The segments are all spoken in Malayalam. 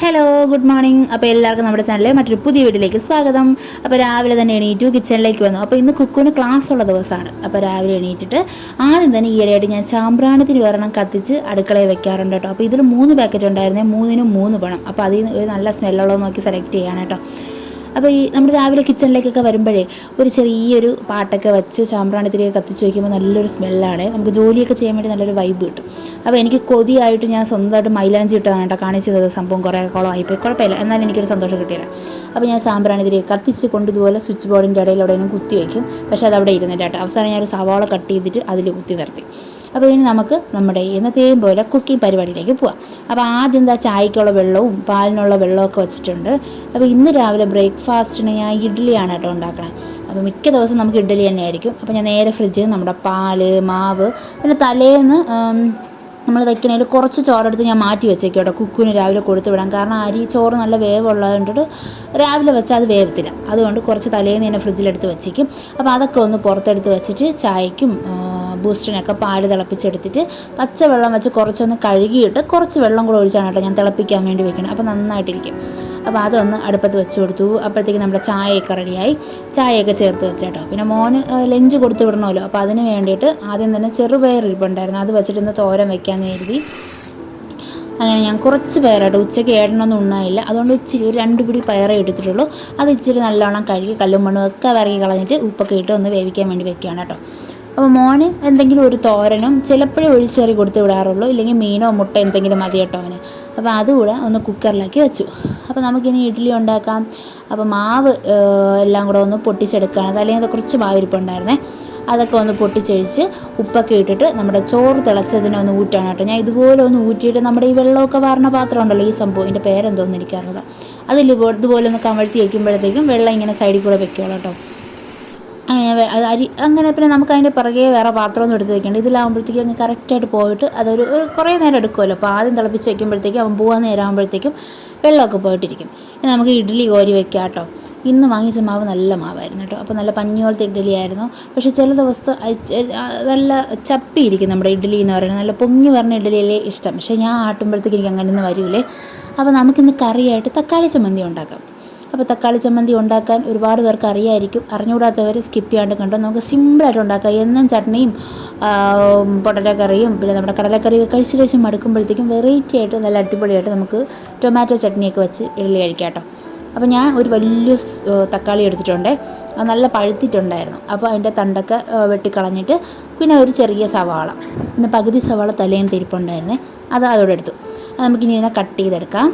ഹലോ ഗുഡ് മോർണിംഗ് അപ്പോൾ എല്ലാവർക്കും നമ്മുടെ ചാനലിലെ മറ്റൊരു പുതിയ വീട്ടിലേക്ക് സ്വാഗതം. അപ്പോൾ രാവിലെ തന്നെ എണീറ്റു കിച്ചണിലേക്ക് വന്നു. അപ്പോൾ ഇന്ന് കുക്കുവിന് ക്ലാസ് ഉള്ള ദിവസമാണ്. അപ്പോൾ രാവിലെ എണീറ്റിട്ട് ആദ്യം തന്നെ ഈയിടെയായിട്ട് ഞാൻ ചാമ്പ്രാണത്തിന് ഒരെണ്ണം കത്തിച്ച് അടുക്കളയിൽ വെക്കാറുണ്ട് കേട്ടോ. അപ്പോൾ ഇതിൽ മൂന്ന് പാക്കറ്റ് ഉണ്ടായിരുന്നേ മൂന്നിനും മൂന്ന് പണം അപ്പോൾ അതിൽ നിന്ന് ഒരു നല്ല സ്മെല്ലുള്ളത് നോക്കി സെലക്ട് ചെയ്യാണ് അപ്പോൾ ഈ നമ്മൾ രാവിലെ കിച്ചണിലേക്കൊക്കെ വരുമ്പോഴേ ഒരു ചെറിയൊരു പാട്ടൊക്കെ വെച്ച് ചാമ്പ്രാണിത്തിരിയൊക്കെ കത്തിച്ച് വയ്ക്കുമ്പോൾ നല്ലൊരു സ്മെല്ലാണ് നമുക്ക് ജോലിയൊക്കെ ചെയ്യാൻ വേണ്ടി നല്ലൊരു വൈബ് കിട്ടും. അപ്പോൾ എനിക്ക് കൊതിയായിട്ട് ഞാൻ സ്വന്തമായിട്ട് മൈലാഞ്ചി ഇട്ടതാണ് കേട്ടോ കാണിച്ചത്. സംഭവം കുറേ കുളമായിപ്പോയി കുഴപ്പമില്ല. എന്നാലും എനിക്കൊരു സന്തോഷം കിട്ടിയില്ല. അപ്പോൾ ഞാൻ സാമ്പ്രാണിതിരി കത്തിച്ച് കൊണ്ട് ഇതുപോലെ സ്വിച്ച് ബോർഡിന്റെ ഇടയിൽ എവിടെയെങ്കിലും കുത്തി വയ്ക്കും പക്ഷേ അത് അവിടെ കേട്ടോ. അവസാനം ഞാൻ ഒരു സവാള കട്ട് ചെയ്തിട്ട് അതിൽ കുത്തി നിർത്തി. അപ്പോൾ ഇനി നമുക്ക് നമ്മുടെ ഇന്നത്തെയും പോലെ കുക്കിംഗ് പരിപാടിയിലേക്ക് പോവാം. അപ്പോൾ ആദ്യം എന്താ ചായക്കുള്ള വെള്ളവും പാലിനുള്ള വെള്ളമൊക്കെ വെച്ചിട്ടുണ്ട്. അപ്പോൾ ഇന്ന് രാവിലെ ബ്രേക്ക്ഫാസ്റ്റിന് ഞാൻ ഇഡ്ഡലിയാണ് കേട്ടോ ഉണ്ടാക്കണേ. അപ്പോൾ മിക്ക ദിവസം നമുക്ക് ഇഡ്ഡലി തന്നെ ആയിരിക്കും. അപ്പോൾ ഞാൻ നേരെ ഫ്രിഡ്ജിൽ നമ്മുടെ പാൽ മാവ് പിന്നെ തലേന്ന് നമ്മൾ വെക്കണേൽ കുറച്ച് ചോറെടുത്ത് ഞാൻ മാറ്റി വെച്ചേക്കും കേട്ടോ. കുക്കുവിന് രാവിലെ കൊടുത്തു വിടാം കാരണം അരി ചോറ് നല്ല വേവുള്ളതുകൊണ്ടിട്ട് രാവിലെ വെച്ചാൽ അത് വേവത്തില്ല. അതുകൊണ്ട് കുറച്ച് തലേന്ന് തന്നെ ഫ്രിഡ്ജിലെടുത്ത് വെച്ചേക്കും. അപ്പോൾ അതൊക്കെ ഒന്ന് പുറത്തെടുത്ത് വെച്ചിട്ട് ചായക്കും ബൂസ്റ്റിനൊക്കെ പാൽ തിളപ്പിച്ചെടുത്തിട്ട് പച്ചവെള്ളം വെച്ച് കുറച്ചൊന്ന് കഴുകിയിട്ട് കുറച്ച് വെള്ളം കൂടെ ഒഴിച്ചാണ് കേട്ടോ ഞാൻ തിളപ്പിക്കാൻ വേണ്ടി വെക്കണം അപ്പോൾ നന്നായിട്ടിരിക്കും. അപ്പോൾ അതൊന്ന് അടുപ്പത്ത് വെച്ച് കൊടുത്തു. അപ്പോഴത്തേക്ക് നമ്മുടെ ചായയൊക്കെ റെഡിയായി. ചായയൊക്കെ ചേർത്ത് വെച്ചേട്ടോ പിന്നെ മോന് ലഞ്ച് കൊടുത്തു വിടണമല്ലോ. അപ്പോൾ അതിന് വേണ്ടിയിട്ട് ആദ്യം തന്നെ ചെറുപയർ ഇരിപ്പുണ്ടായിരുന്നു. അത് വെച്ചിട്ട് ഇന്ന് തോരൻ വെക്കാൻ കരുതി. അങ്ങനെ ഞാൻ കുറച്ച് പയറായിട്ട് ഉച്ചയ്ക്ക് ഏടണമെന്ന് ഉണ്ണായില്ല അതുകൊണ്ട് ഇച്ചിരി ഒരു രണ്ട് പിടി പയറേ എടുത്തിട്ടുള്ളൂ. അത് ഇച്ചിരി നല്ലോണം കഴുകി കല്ലും മണ്ണും ഒക്കെ വിറകി കളഞ്ഞിട്ട് ഉപ്പൊക്കെ ഇട്ട് ഒന്ന് വേവിക്കാൻ വേണ്ടി വെക്കുകയാണ് കേട്ടോ. അപ്പോൾ മോന് എന്തെങ്കിലും ഒരു തോരനും ചിലപ്പോഴേ ഒഴിച്ചേറി കൊടുത്ത് വിടാറുള്ളൂ ഇല്ലെങ്കിൽ മീനോ മുട്ട എന്തെങ്കിലും മതി കേട്ടോ അവന്. അപ്പോൾ അതുകൂടെ ഒന്ന് കുക്കറിലാക്കി വെച്ചു. അപ്പോൾ നമുക്കിനി ഇഡ്ഡലി ഉണ്ടാക്കാം. അപ്പോൾ മാവ് എല്ലാം കൂടെ ഒന്ന് പൊട്ടിച്ചെടുക്കുകയാണ്. തലേന്ന് കുറച്ച് മാവിരിപ്പുണ്ടായിരുന്നേ അതൊക്കെ ഒന്ന് പൊട്ടിച്ചൊഴിച്ച് ഉപ്പൊക്കെ ഇട്ടിട്ട് നമ്മുടെ ചോറ് തിളച്ചതിനെ ഒന്ന് ഊറ്റാണ് കേട്ടോ. ഞാൻ ഇതുപോലെ ഒന്ന് ഊറ്റിയിട്ട് നമ്മുടെ ഈ വെള്ളമൊക്കെ വാർന്ന പാത്രം ഉണ്ടല്ലോ ഈ സംഭവം ഇതിന്റെ പേരെന്തോന്ന് അതിൽ ഇതുപോലെ ഒന്ന് കമഴ്ത്തി വയ്ക്കുമ്പോഴത്തേക്കും വെള്ളം ഇങ്ങനെ സൈഡിൽ കൂടെ വെക്കുകയുള്ളൂ കേട്ടോ. അത് അരി അങ്ങനെ പിന്നെ നമുക്ക് അതിന്റെ പിറകെ വേറെ പാത്രമൊന്നും എടുത്ത് വെക്കേണ്ട. ഇതിലാകുമ്പോഴത്തേക്കും അങ്ങ് കറക്റ്റായിട്ട് പോയിട്ട് അതൊരു കുറേ നേരം എടുക്കുമല്ലോ. അപ്പോൾ ആദ്യം തിളപ്പിച്ച് വെക്കുമ്പോഴത്തേക്കും അവൻ പോകാൻ നേരം ആകുമ്പോഴത്തേക്കും വെള്ളമൊക്കെ പോയിട്ടിരിക്കും. നമുക്ക് ഇഡ്ഡലി കോരി വെക്കാം കേട്ടോ. ഇന്ന് വാങ്ങിച്ച മാവ് നല്ല മാവായിരുന്നു കേട്ടോ. അപ്പോൾ നല്ല പഞ്ഞി പോലത്തെ ഇഡ്ഡലി ആയിരുന്നു. പക്ഷേ ചില ദിവസത്തെ നല്ല ചപ്പിയിരിക്കും നമ്മുടെ ഇഡ്ഡലി എന്ന് പറയുന്നത്. നല്ല പൊങ്ങി പറഞ്ഞ ഇഡ്ഡലിയല്ലേ ഇഷ്ടം. പക്ഷേ ഞാൻ ആട്ടുമ്പോഴത്തേക്ക് എനിക്ക് അങ്ങനെ ഒന്നും വരൂലേ. അപ്പോൾ നമുക്കിന്ന് കറിയായിട്ട് തക്കാളി ചമ്മന്തി ഉണ്ടാക്കാം. അപ്പോൾ തക്കാളി ചമ്മന്തി ഉണ്ടാക്കാൻ ഒരുപാട് പേർക്ക് അറിയായിരിക്കും. അറിഞ്ഞുകൂടാത്തവർ സ്കിപ്പ് ചെയ്യാണ്ട് കണ്ടോ? നമുക്ക് സിമ്പിളായിട്ട് ഉണ്ടാക്കാം. എന്നും ചട്നിയും പൊട്ടലക്കറിയും കറിയും പിന്നെ നമ്മുടെ കടലക്കറിയൊക്കെ കഴിച്ച് കഴിച്ച് മടുക്കുമ്പോഴത്തേക്കും വെറൈറ്റി ആയിട്ട് നല്ല അടിപൊളിയായിട്ട് നമുക്ക് ടൊമാറ്റോ ചട്നിയൊക്കെ വെച്ച് ഇഡ്ഡലി കഴിക്കാം കേട്ടോ. അപ്പോൾ ഞാൻ ഒരു വലിയ തക്കാളി എടുത്തിട്ടുണ്ട്. അത് നല്ല പഴുത്തിട്ടുണ്ടായിരുന്നു. അപ്പോൾ അതിന്റെ തണ്ടൊക്കെ വെട്ടിക്കളഞ്ഞിട്ട് പിന്നെ ഒരു ചെറിയ സവാള. പിന്നെ പകുതി സവാള തലേന്ന് തിരിപ്പുണ്ടായിരുന്നേ. അത് അതോടെ എടുത്തു. അത് നമുക്കിനി ഇതിനെ കട്ട് ചെയ്തെടുക്കാം.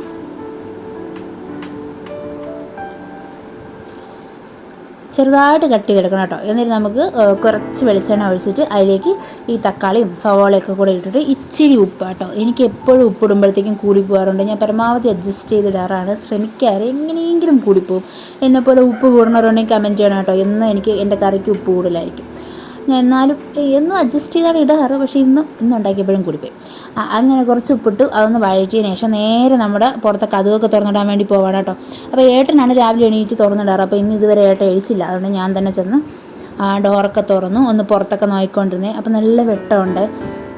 ചെറുതായിട്ട് കട്ട് ചെയ്തെടുക്കണം കേട്ടോ. എന്നിട്ട് നമുക്ക് കുറച്ച് വെളിച്ചെണ്ണ ഒഴിച്ചിട്ട് അതിലേക്ക് ഈ തക്കാളിയും സവാളയൊക്കെ കൂടെ ഇട്ടിട്ട് ഇച്ചിരി ഉപ്പ് കേട്ടോ. എനിക്ക് എപ്പോഴും ഉപ്പിടുമ്പോഴത്തേക്കും കൂടി പോകാറുണ്ട്. ഞാൻ പരമാവധി അഡ്ജസ്റ്റ് ചെയ്തിടാറാണ് ശ്രമിക്കാറ്. എങ്ങനെയെങ്കിലും കൂടിപ്പോവും എന്നെപ്പോലെ ഉപ്പ് കൂടുന്നവരുണ്ടെങ്കിൽ കമന്റ് ചെയ്യണം കേട്ടോ. എന്നും എനിക്ക് എന്റെ കറിക്ക് ഉപ്പ് കൂടുതലായിരിക്കും. ഞാൻ എന്നാലും എന്നും അഡ്ജസ്റ്റ് ചെയ്താണ് ഇടാറ്. പക്ഷേ ഇന്നും ഇന്ന് ഉണ്ടാക്കിയപ്പോഴും കൂടിപ്പോയി. അങ്ങനെ കുറച്ച് ഉപ്പിട്ടു. അതൊന്ന് വഴറ്റിയതിന് ശേഷം നേരെ നമ്മുടെ പുറത്തെ കഥകൊക്കെ തുറന്നിടാൻ വേണ്ടി പോവാണ് കേട്ടോ. അപ്പോൾ ഏട്ടനാണ് രാവിലെ എണീറ്റ് തുറന്നിടാറ്. അപ്പോൾ ഇന്ന് ഇതുവരെ ഏട്ടൻ എഴിച്ചില്ല അതുകൊണ്ട് ഞാൻ തന്നെ ചെന്ന് ഡോറൊക്കെ തുറന്നു. ഒന്ന് പുറത്തൊക്കെ നോക്കിക്കൊണ്ടിരുന്നേ. അപ്പോൾ നല്ല വെട്ടമുണ്ട്.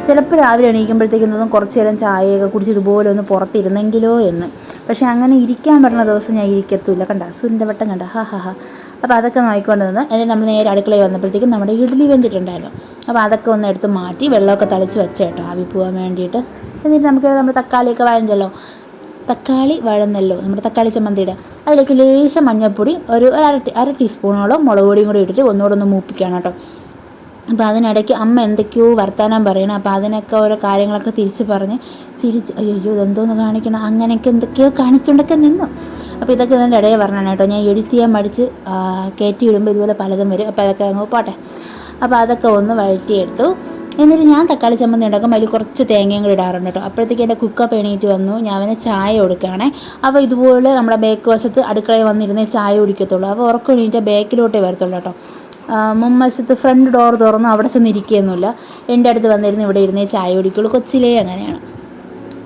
ചിലപ്പോൾ രാവിലെ എണീക്കുമ്പോഴത്തേക്കൊന്നും കുറച്ച് നേരം ചായയൊക്കെ കുടിച്ച് ഇതുപോലെ ഒന്ന് പുറത്തിരുന്നെങ്കിലോ എന്ന്. പക്ഷേ അങ്ങനെ ഇരിക്കാൻ പറ്റുന്ന ദിവസം ഞാൻ ഇരിക്കത്തില്ല. കണ്ട സുന്റെ വട്ടം കണ്ട. ഹാ ഹാ ഹാ. അപ്പോൾ അതൊക്കെ നോക്കിക്കൊണ്ട് നിന്ന് എന്നിട്ട് നമ്മൾ നേരെ അടുക്കളയിൽ വന്നപ്പോഴത്തേക്കും നമ്മുടെ ഇഡ്ഡലി വെന്തിട്ടുണ്ടായിരുന്നു. അപ്പോൾ അതൊക്കെ ഒന്ന് എടുത്ത് മാറ്റി വെള്ളമൊക്കെ തളിച്ച് വെച്ച കേട്ടോ ആവി പോകാൻ വേണ്ടിയിട്ട്. എന്നിട്ട് നമുക്ക് നമ്മൾ തക്കാളിയൊക്കെ വഴഞ്ഞല്ലോ. തക്കാളി വഴന്നല്ലോ നമ്മുടെ തക്കാളി ചമ്മന്തിയുടെ. അതിലേക്ക് ലേശം മഞ്ഞൾപ്പൊടി ഒരു അര അര ടീസ്പൂണോളം മുളക് പൊടിയും കൂടി ഇട്ടിട്ട് ഒന്നുകൂടെ ഒന്ന് മൂപ്പിക്കുകയാണ് കേട്ടോ. അപ്പോൾ അതിനിടയ്ക്ക് അമ്മ എന്തൊക്കെയോ വർത്താനം പറയണം അപ്പോൾ അതിനൊക്കെ ഓരോ കാര്യങ്ങളൊക്കെ തിരിച്ച് പറഞ്ഞ് ചിരിച്ച് അയ്യോ ഇതെന്തോന്ന് കാണിക്കണം? അങ്ങനെയൊക്കെ എന്തൊക്കെയോ കാണിച്ചുകൊണ്ടൊക്കെ നിന്നു. അപ്പോൾ ഇതൊക്കെ ഇതിന്റെ ഇടയിൽ പറഞ്ഞാണ് കേട്ടോ. ഞാൻ എഡിറ്റ് ചെയ്യാൻ മടിച്ച് കയറ്റി വിടുമ്പോൾ ഇതുപോലെ പലതും വരും. അപ്പോൾ അതൊക്കെ അങ്ങ് പോട്ടെ. അപ്പോൾ അതൊക്കെ ഒന്ന് വഴറ്റിയെടുത്തു. എന്നിട്ട് ഞാൻ തക്കാളി ചമ്മന്തി ഉണ്ടാക്കുമ്പോൾ അതിൽ കുറച്ച് തേങ്ങയും കൂടി ഇടാറുണ്ട് കേട്ടോ. അപ്പോഴത്തേക്ക് എന്റെ കുക്കപ്പ് എണീറ്റ് വന്നു. ഞാൻ അവന് ചായ കൊടുക്കുകയാണേ. അപ്പോൾ ഇതുപോലെ നമ്മുടെ ബേക്ക് വശത്ത് അടുക്കളയിൽ വന്നിരുന്നേ ചായ കുടിക്കത്തുള്ളൂ. അപ്പോൾ ഉറക്കം എണീറ്റ് ബേക്കിലോട്ടേ വരത്തുള്ളൂ കേട്ടോ. ആ, മുൻവശത്ത് ഫ്രണ്ട് ഡോർ തുറന്ന് അവിടെ ചെന്ന് ഇരിക്കുകയൊന്നുമില്ല എന്റെ അടുത്ത് വന്നിരുന്ന് ഇവിടെ ഇരുന്നേ ചായ കുടിക്കുള്ളൂ. കൊച്ചിലേ അങ്ങനെയാണ്.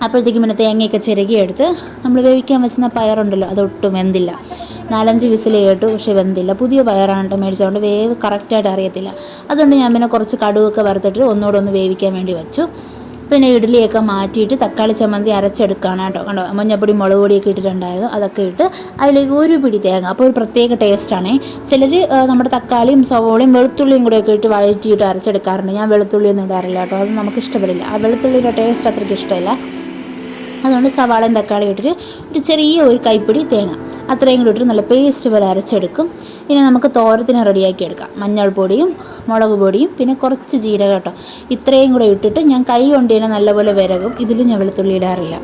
അപ്പോഴത്തേക്കും പിന്നെ തേങ്ങയൊക്കെ ചിരകിയെടുത്ത് നമ്മൾ വേവിക്കാൻ വെച്ചിരുന്ന പയറുണ്ടല്ലോ അതൊട്ടും വെന്തില്ല. നാലഞ്ച് വിസിൽ കേട്ടു പക്ഷേ വെന്തില്ല. പുതിയ പയറാണ് മേടിച്ചതുകൊണ്ട് വേവ് കറക്റ്റായിട്ട് അറിയത്തില്ല. അതുകൊണ്ട് ഞാൻ പിന്നെ കുറച്ച് കടുവൊക്കെ വറുത്തിട്ട് ഒന്നുകൂടെ ഒന്ന് വേവിക്കാൻ വേണ്ടി വെച്ചു. പിന്നെ ഇഡ്ഡലിയൊക്കെ മാറ്റിയിട്ട് തക്കാളി ചമ്മന്തി അരച്ചെടുക്കുകയാണ് കേട്ടോ. കണ്ടോ? മഞ്ഞപ്പൊടി മുളക് പൊടിയൊക്കെ ഇട്ടിട്ടുണ്ടായിരുന്നു അതൊക്കെ ഇട്ട് അതിലേക്ക് ഒരു പിടി തേങ്ങ. അപ്പോൾ ഒരു പ്രത്യേക ടേസ്റ്റാണേ ചിലർ നമ്മുടെ തക്കാളിയും സവോളയും വെളുത്തുള്ളിയും കൂടെയൊക്കെ ഇട്ട് വഴറ്റിയിട്ട് അരച്ചെടുക്കാറുണ്ട്. ഞാൻ വെളുത്തുള്ളിയൊന്നും ഇടാറില്ല കേട്ടോ. അത് നമുക്ക് ഇഷ്ടപ്പെടില്ല. ആ വെളുത്തുള്ളിയുടെ ടേസ്റ്റ് അത്രയ്ക്ക് ഇഷ്ടമില്ല. അതുകൊണ്ട് സവാളയും തക്കാളി ഇട്ടിട്ട് ഒരു ചെറിയ ഒരു കൈപ്പിടി തേങ്ങ. അത്രയും കൂടി ഇട്ടിട്ട് നല്ല പേസ്റ്റ് പോലെ അരച്ചെടുക്കും. ഇനി നമുക്ക് തോരത്തിന് റെഡിയാക്കി എടുക്കാം. മഞ്ഞൾപ്പൊടിയും മുളക് പൊടിയും പിന്നെ കുറച്ച് ജീരകം കേട്ടോ. ഇത്രയും കൂടെ ഇട്ടിട്ട് ഞാൻ കൈ കൊണ്ട് തന്നെ നല്ലപോലെ വിരകും. ഇതിൽ ഞാൻ വെളുത്തുള്ളി ഇടാറില്ല.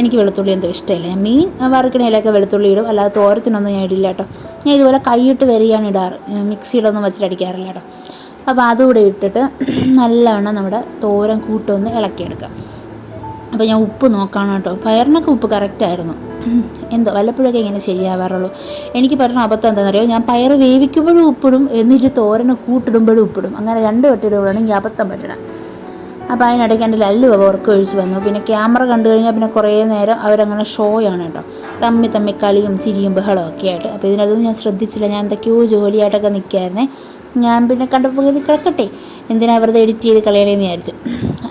എനിക്ക് വെളുത്തുള്ളി എന്തോ ഇഷ്ടമില്ല. ഞാൻ മീൻ വറുക്കണയിലൊക്കെ വെളുത്തുള്ളി ഇടും. അല്ലാതെ തോരത്തിനൊന്നും ഞാൻ ഇടില്ല കേട്ടോ. ഞാൻ ഇതുപോലെ കൈയിട്ട് വരികയാണ് ഇടാറ്. മിക്സിയിലൊന്നും വെച്ചിട്ട് അടിക്കാറില്ല കേട്ടോ. അപ്പോൾ അതുകൂടെ ഇട്ടിട്ട് നല്ലവണ്ണം നമ്മുടെ തോരൻ കൂട്ടൊന്ന് ഇളക്കിയെടുക്കാം. അപ്പോൾ ഞാൻ ഉപ്പ് നോക്കണം കേട്ടോ. പയറിനൊക്കെ ഉപ്പ് കറക്റ്റായിരുന്നു എന്തോ വല്ലപ്പോഴൊക്കെ ഇങ്ങനെ ശരിയാവാറുള്ളൂ. എനിക്ക് പറഞ്ഞ അബദ്ധം എന്താണെന്നറിയോ? ഞാൻ പയർ വേവിക്കുമ്പോഴും ഉപ്പിടും എന്നിട്ട് തോരനെ കൂട്ടിടുമ്പോഴും ഉപ്പിടും. അങ്ങനെ രണ്ട് വട്ടിയിടുമ്പോഴാണ് എനിക്ക് അബദ്ധം പറ്റണം അപ്പോൾ അതിനിടയ്ക്ക് എന്റെ ലല്ലു ഉറക്കം ഒഴിച്ച് വന്നു. പിന്നെ ക്യാമറ കണ്ടു കഴിഞ്ഞാൽ പിന്നെ കുറേ നേരം അവരങ്ങനെ ഷോയാണ് കേട്ടോ. തമ്മി തമ്മി കളിയും ചിരിയും ബഹളവും ഒക്കെ ആയിട്ട്. അപ്പോൾ ഇതിനകത്തൊന്നും ഞാൻ ശ്രദ്ധിച്ചില്ല. ഞാൻ എന്തൊക്കെയോ ജോലിയായിട്ടൊക്കെ നിൽക്കായിരുന്നേ. ഞാൻ പിന്നെ കണ്ടപ്പോൾ കിടക്കട്ടെ. എന്തിനാ വെറുതെ എഡിറ്റ് ചെയ്ത് കളയണേന്ന് വിചാരിച്ചു.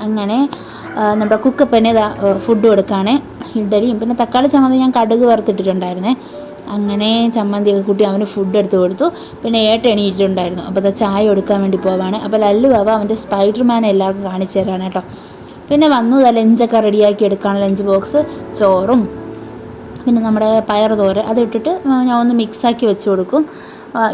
അങ്ങനെ നമ്മുടെ കുക്കപ്പനെ ഫുഡ് കൊടുക്കുകയാണ് ഇഡലിയും പിന്നെ തക്കാളി ചമ്മന്തി ഞാൻ കടുക് വറുത്തിട്ടിട്ടുണ്ടായിരുന്നേ. അങ്ങനെ ചമ്മന്തിയൊക്കെ കുട്ടി അവന് ഫുഡ് എടുത്ത് കൊടുത്തു. പിന്നെ ഏട്ട എണീറ്റിട്ടുണ്ടായിരുന്നു. അപ്പോൾ അത് ചായ കൊടുക്കാൻ വേണ്ടി പോവാണ്. അപ്പോൾ ലല്ലു ബാബ അവന്റെ സ്പൈഡർമാനെ എല്ലാവർക്കും കാണിച്ചു തരാണ് കേട്ടോ. പിന്നെ വന്നു ഇതാ ലഞ്ചൊക്കെ റെഡിയാക്കി എടുക്കുകയാണ് ലഞ്ച് ബോക്സ്. ചോറും പിന്നെ നമ്മുടെ പയർ തോര അതിട്ടിട്ട് ഞാൻ ഒന്ന് മിക്സാക്കി വെച്ച് കൊടുക്കും.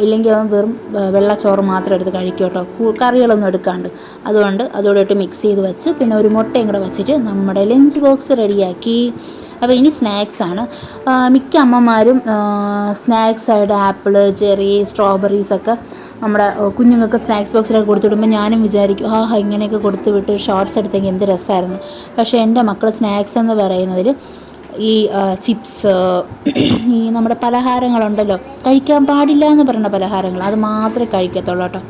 ഇല്ലെങ്കിൽ അവൻ വെറും വെള്ളച്ചോറ് മാത്രം എടുത്ത് കഴിക്കും കേട്ടോ കറികളൊന്നും എടുക്കാണ്ട്. അതുകൊണ്ട് അതോടെ ഇട്ട് മിക്സ് ചെയ്ത് വെച്ച് പിന്നെ ഒരു മുട്ടയും കൂടെ വെച്ചിട്ട് നമ്മുടെ ലഞ്ച് ബോക്സ് റെഡിയാക്കി. അപ്പോൾ ഇനി സ്നാക്സ് ആണ്. മിക്ക അമ്മമാരും സ്നാക്സ് ആയിട്ട് ആപ്പിൾ ചെറി സ്ട്രോബെറീസ് ഒക്കെ നമ്മുടെ കുഞ്ഞുങ്ങൾക്ക് സ്നാക്സ് ബോക്സിലൊക്കെ കൊടുത്തു വിടുമ്പോൾ ഞാനും വിചാരിക്കും ആ ഇങ്ങനെയൊക്കെ കൊടുത്തു വിട്ട് ഷോർട്സ് എടുത്തെങ്കിൽ എന്ത് രസമായിരുന്നു പക്ഷേ എന്റെ മക്കൾ സ്നാക്സ് എന്ന് പറയുന്നതിൽ ഈ ചിപ്സ് ഈ നമ്മുടെ പലഹാരങ്ങളുണ്ടല്ലോ. കഴിക്കാൻ പാടില്ല എന്ന് പറയുന്ന പലഹാരങ്ങൾ. അത് മാത്രമേ കഴിക്കത്തുള്ളൂ കേട്ടോ.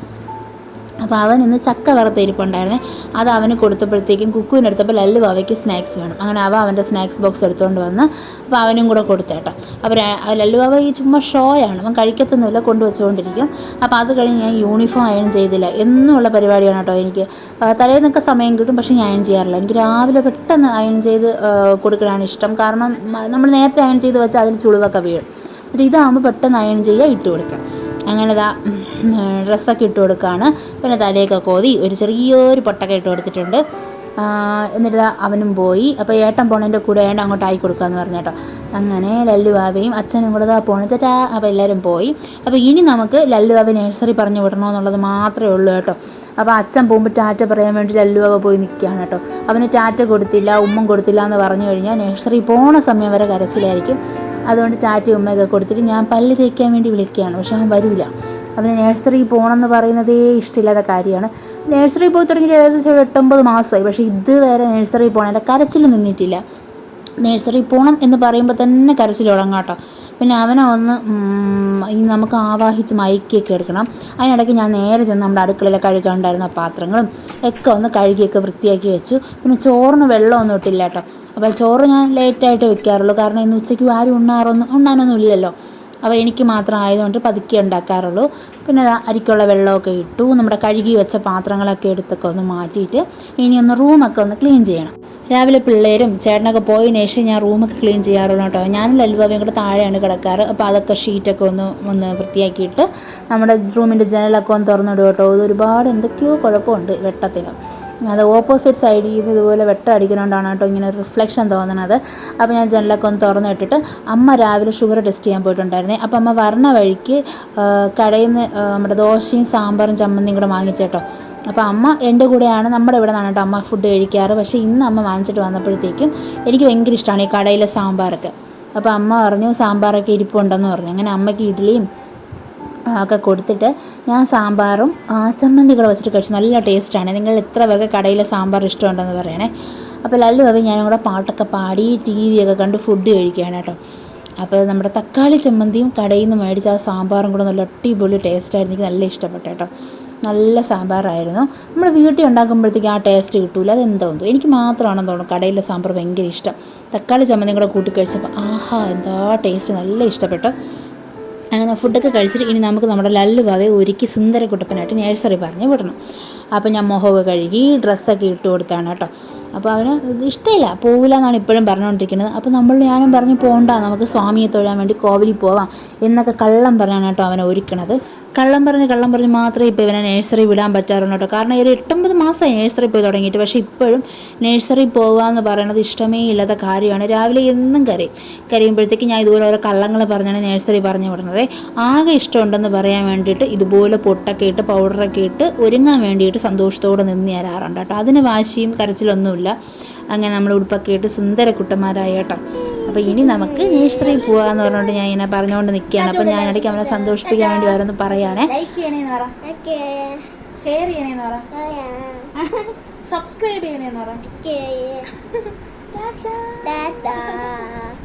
അപ്പോൾ അവൻ ഇന്ന് ചക്ക വറുത്ത ഇരിപ്പുണ്ടായിരുന്നേ അത് അവന് കൊടുത്തപ്പോഴത്തേക്കും കുക്കുവിന് എടുത്തപ്പോൾ ലല്ലു അവയ്ക്ക് സ്നാക്സ് വേണം. അങ്ങനെ അവ അവന്റെ സ്നാക്സ് ബോക്സ് എടുത്തുകൊണ്ട് വന്ന് അപ്പോൾ അവനും കൂടെ കൊടുത്തേട്ടോ. അപ്പോൾ ലല്ലു അവ ഈ ചുമ്മാ ഷോയാണ്. അവൻ കഴിക്കത്തൊന്നുമില്ല കൊണ്ടുവച്ചുകൊണ്ടിരിക്കും. അപ്പോൾ അത് കഴിഞ്ഞ് ഞാൻ യൂണിഫോം അയൺ ചെയ്തില്ല. എന്നുള്ള പരിപാടിയാണ് കേട്ടോ എനിക്ക്. തലേന്നൊക്കെ സമയം കിട്ടും പക്ഷേ ഞാൻ അയൺ ചെയ്യാറില്ല. എനിക്ക് രാവിലെ പെട്ടെന്ന് അയൺ ചെയ്ത് കൊടുക്കാനാണ് ഇഷ്ടം. കാരണം നമ്മൾ നേരത്തെ അയൺ ചെയ്ത് വെച്ചാൽ അതിൽ ചുളിവൊക്കെ വീഴും. എന്നിട്ട് ഇതാകുമ്പോൾ പെട്ടെന്ന് അയൺ ചെയ്യുക ഇട്ട് കൊടുക്കുക അങ്ങനെ ഇതാ ഡ്രസ്സൊക്കെ ഇട്ട് കൊടുക്കുകയാണ് പിന്നെ തലയൊക്കെ കോതി ഒരു ചെറിയൊരു പൊട്ടൊക്കെ ഇട്ട് കൊടുത്തിട്ടുണ്ട്. എന്നിട്ട് അവനും പോയി. അപ്പോൾ ഏട്ടൻ പോണേന്റെ കൂടെ ഏട്ടൻ അങ്ങോട്ട് ആയി കൊടുക്കാമെന്ന് പറഞ്ഞു കേട്ടോ. അങ്ങനെ ലല്ലു ബാബയും അച്ഛനും കൂടെ ഇതാ പോണ. ചേട്ടാ അപ്പോൾ എല്ലാവരും പോയി. അപ്പോൾ ഇനി നമുക്ക് ലല്ലു ബാവ നഴ്സറി പറഞ്ഞു വിടണമെന്നുള്ളത് മാത്രമേ ഉള്ളൂ കേട്ടോ. അപ്പോൾ അച്ഛൻ പോകുമ്പോൾ ടാറ്റ പറയാൻ വേണ്ടി ലല്ലുവാവ പോയി നിൽക്കുകയാണ് കേട്ടോ. അവന് ടാറ്റ കൊടുത്തില്ല ഉമ്മൻ കൊടുത്തില്ല എന്ന് പറഞ്ഞു കഴിഞ്ഞാൽ നഴ്സറി പോണ സമയം വരെ കരച്ചിലായിരിക്കും. അതുകൊണ്ട് ടാറ്റ ഉമ്മയൊക്കെ കൊടുത്തിട്ട് ഞാൻ പല്ല് തേക്കാൻ വേണ്ടി വിളിക്കുകയാണ്. പക്ഷെ അവൻ വരില്ല അവന് പോകണം പോകണമെന്ന് പറയുന്നതേ ഇഷ്ടമില്ലാത്ത കാര്യമാണ്. നേഴ്സറി പോയി തുടങ്ങി ഏകദേശം ഒരു എട്ടൊമ്പത് മാസമായി. പക്ഷേ ഇതുവരെ നേഴ്സറി പോകണം എന്റെ കരച്ചിൽ നിന്നിട്ടില്ല. നേഴ്സറി പോകണം എന്ന് പറയുമ്പോൾ തന്നെ കരച്ചിൽ തുടങ്ങാം പിന്നെ അവനെ ഒന്ന് ഇനി നമുക്ക് ആവാഹിച്ച് മയക്കിയൊക്കെ എടുക്കണം. അതിനിടയ്ക്ക് ഞാൻ നേരെ ചെന്ന് നമ്മുടെ അടുക്കളയിൽ കഴുകാണ്ടായിരുന്ന പാത്രങ്ങളും ഒക്കെ ഒന്ന് കഴുകിയൊക്കെ വൃത്തിയാക്കി വെച്ചു. പിന്നെ ചോറിന് വെള്ളമൊന്നും ഇട്ടില്ല കേട്ടോ. അപ്പോൾ ചോറ് ഞാൻ ലേറ്റായിട്ട് വെക്കാറുള്ളൂ. കാരണം ഇന്ന് ഉച്ചയ്ക്ക് ആരും ഉണ്ണാറൊന്നും ഉണ്ണാനൊന്നും ഇല്ലല്ലോ. അപ്പോൾ എനിക്ക് മാത്രം ആയതുകൊണ്ട് പതുക്കെ ഉണ്ടാക്കാറുള്ളൂ. പിന്നെ അരിക്കുള്ള വെള്ളമൊക്കെ ഇട്ടു. നമ്മുടെ കഴുകി വെച്ച പാത്രങ്ങളൊക്കെ എടുത്തൊക്കെ ഒന്ന് മാറ്റിയിട്ട് ഇനി ഒന്ന് റൂമൊക്കെ ഒന്ന് ക്ലീൻ ചെയ്യണം. രാവിലെ പിള്ളേരും ചേട്ടനൊക്കെ പോയതിന് ശേഷം ഞാൻ റൂമൊക്കെ ക്ലീൻ ചെയ്യാറുള്ളൂ കേട്ടോ. ഞാനും ലല്ലുബാബയും കൂടെ താഴെയാണ് കിടക്കാറ്. അപ്പോൾ അതൊക്കെ ഷീറ്റൊക്കെ ഒന്ന് ഒന്ന് വൃത്തിയാക്കിയിട്ട് നമ്മുടെ റൂമിന്റെ ജനലൊക്കെ ഒന്ന് തുറന്നിടും കേട്ടോ. ഇത് ഒരുപാട് എന്തൊക്കെയോ കുഴപ്പമുണ്ട് വെട്ടത്തിന് അത് ഓപ്പോസിറ്റ് സൈഡിൽ നിന്ന് ഇതുപോലെ വെട്ടം അടിക്കുന്നതുകൊണ്ടാണ് കേട്ടോ ഇങ്ങനെ റിഫ്ലക്ഷൻ തോന്നുന്നത് അപ്പോൾ ഞാൻ ജനലൊക്കെ ഒന്ന് തുറന്നിട്ടിട്ട് അമ്മ രാവിലെ ഷുഗർ ടെസ്റ്റ് ചെയ്യാൻ പോയിട്ടുണ്ടായിരുന്നേ. അപ്പോൾ അമ്മ വരണ വഴിക്ക് കടയിൽ നിന്ന് നമ്മുടെ ദോശയും സാമ്പാറും ചമ്മന്തിയും കൂടെ വാങ്ങിച്ചേട്ടോ അപ്പോൾ അമ്മ എന്റെ കൂടെയാണ് നമ്മുടെ ഇവിടെ നിന്നാണ് കേട്ടോ അമ്മ ഫുഡ് കഴിക്കാറ്. പക്ഷേ ഇന്ന് അമ്മ വാങ്ങിച്ചിട്ട് വന്നപ്പോഴത്തേക്കും എനിക്ക് ഭയങ്കര ഇഷ്ടമാണ് ഈ കടയിലെ സാമ്പാറൊക്കെ. അപ്പോൾ അമ്മ പറഞ്ഞു സാമ്പാറൊക്കെ ഇരിപ്പുണ്ടെന്ന് പറഞ്ഞു. അങ്ങനെ അമ്മയ്ക്ക് ഇഡ്ഡലിയും ഒക്കെ കൊടുത്തിട്ട് ഞാൻ സാമ്പാറും ആ, ചമ്മന്തി കൂടെ വെച്ചിട്ട് കഴിച്ചു. നല്ല ടേസ്റ്റാണ്. നിങ്ങൾ ഇത്ര പേർക്ക് കടയിലെ സാമ്പാർ ഇഷ്ടമുണ്ടെന്ന് പറയണേ. അപ്പോൾ ലല്ലു അവ ഞാനും കൂടെ പാട്ടൊക്കെ പാടി ടി ഒക്കെ കണ്ട് ഫുഡ് കഴിക്കുകയാണ് കേട്ടോ. അപ്പോൾ നമ്മുടെ തക്കാളി ചമ്മന്തിയും കടയിൽ നിന്ന് മേടിച്ച ആ സാമ്പാറും കൂടെ നല്ല അടിപൊളി ടേസ്റ്റായിരുന്നു എനിക്ക് നല്ല ഇഷ്ടപ്പെട്ടു കേട്ടോ. നല്ല സാമ്പാറായിരുന്നു. നമ്മൾ വീട്ടിൽ ഉണ്ടാക്കുമ്പോഴത്തേക്ക് ആ ടേസ്റ്റ് കിട്ടൂല. അതെന്തോന്നു എനിക്ക് മാത്രമാണെന്ന് തോന്നുന്നു കടയിലെ സാമ്പാർ ഭയങ്കര ഇഷ്ടം. തക്കാളി ചമ്മന്തിയും കൂടെ കൂട്ടി കഴിച്ചപ്പോൾ ആഹാ എന്താ ടേസ്റ്റ് നല്ല ഇഷ്ടപ്പെട്ടു. അങ്ങനെ ഫുഡൊക്കെ കഴിച്ചിട്ട് ഇനി നമുക്ക് നമ്മുടെ ലല്ലു ബാവയെ ഒരുക്കി സുന്ദര കുട്ടപ്പനായിട്ട് നേഴ്സറി പറഞ്ഞ് വിടണം. അപ്പോൾ ഞാൻ മുഖമൊക്കെ കഴുകി ഡ്രസ്സൊക്കെ ഇട്ട് കൊടുത്താണ് കേട്ടോ. അപ്പോൾ അവന് ഇഷ്ടമില്ല പോവില്ല എന്നാണ് ഇപ്പോഴും പറഞ്ഞുകൊണ്ടിരിക്കുന്നത് അപ്പോൾ നമ്മൾ ഞാനും പറഞ്ഞു പോകണ്ട നമുക്ക് സ്വാമിയെ തൊഴാൻ വേണ്ടി കോവിലിൽ പോവാം എന്നൊക്കെ കള്ളം പറഞ്ഞാണ് കേട്ടോ അവനെ ഒരുക്കണത്. കള്ളം പറഞ്ഞ് കള്ളം പറഞ്ഞ് മാത്രമേ ഇപ്പോൾ ഇവനെ നേഴ്സറി വിടാൻ പറ്റാറുള്ളൂ കേട്ടോ. കാരണം ഒരു എട്ടൊമ്പത് മാസമായി നഴ്സറി പോയി തുടങ്ങിയിട്ട്. പക്ഷേ ഇപ്പോഴും നഴ്സറി പോകുക എന്ന് പറയുന്നത് ഇഷ്ടമേ ഇല്ലാത്ത കാര്യമാണ്. രാവിലെ എന്നും കരയും. കരയുമ്പോഴത്തേക്ക് ഞാൻ ഇതുപോലെ ഓരോ കള്ളങ്ങൾ പറഞ്ഞാണ് നഴ്സറി പറഞ്ഞു വിടുന്നത്. ആകെ ഇഷ്ടമുണ്ടെന്ന് പറയാൻ വേണ്ടിയിട്ട് ഇതുപോലെ പൊട്ടൊക്കെ ഇട്ട് പൗഡറൊക്കെ ഇട്ട് ഒരുങ്ങാൻ വേണ്ടിയിട്ട് സന്തോഷത്തോടെ നിന്ന് തരാറുണ്ട് കേട്ടോ. അതിന് വാശിയും കരച്ചിലൊന്നുമില്ല. അങ്ങനെ നമ്മൾ ഉടുപ്പൊക്കെ ഇട്ട് സുന്ദര കുട്ടന്മാരായി കേട്ടോ. അപ്പോൾ ഇനി നമുക്ക് നഴ്സറിയിൽ പോകാമെന്ന് പറഞ്ഞുകൊണ്ട് ഞാൻ ഇങ്ങനെ പറഞ്ഞുകൊണ്ട് നിൽക്കുകയാണ് അപ്പോൾ ഞാൻ ഇടയ്ക്ക് അവനെ സന്തോഷിപ്പിക്കാൻ വേണ്ടി ഓരോന്ന് പറയാനേ ഷെയർ ചെയ്യണേന്ന് പറ. സബ്സ്ക്രൈബ് ചെയ്യണേന്ന് പറ. ടാറ്റാ